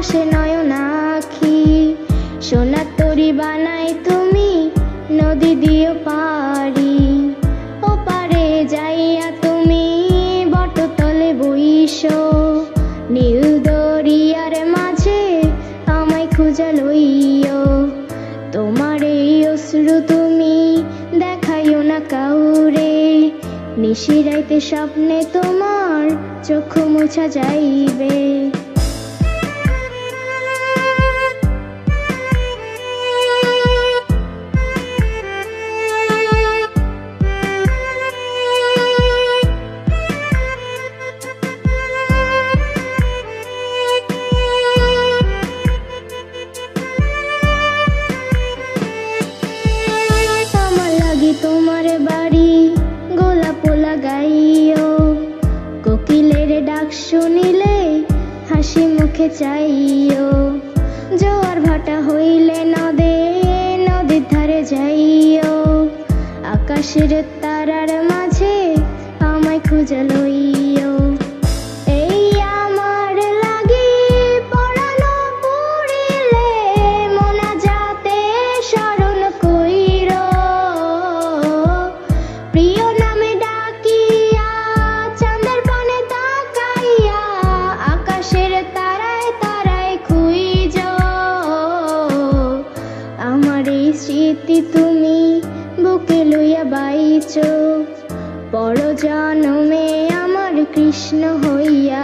বসে নয়নাখি সোনার তরি বানাই তুমি, নদী দিয়ে পারি ও পারে যাইয়া তুমি, বটতলে বইস। নীল দরিয়ার মাঝে আমায় খুঁজা লইও তোমার এই অশ্রু তুমি দেখাইও না কাউরে। নিশিরাইতে স্বপ্নে তোমার চক্ষু মুছা যাইবে। শুনিলে হাসি মুখে চাইও। জোয়ার ভাটা হইলে নদে নদীর ধারে যাইও। আকাশের তারার মাঝে আমায় খুঁজে লইও। স্মৃতি তুমি বুকে লইয়া বাইছ। বড় জনমে আমার কৃষ্ণ হইয়া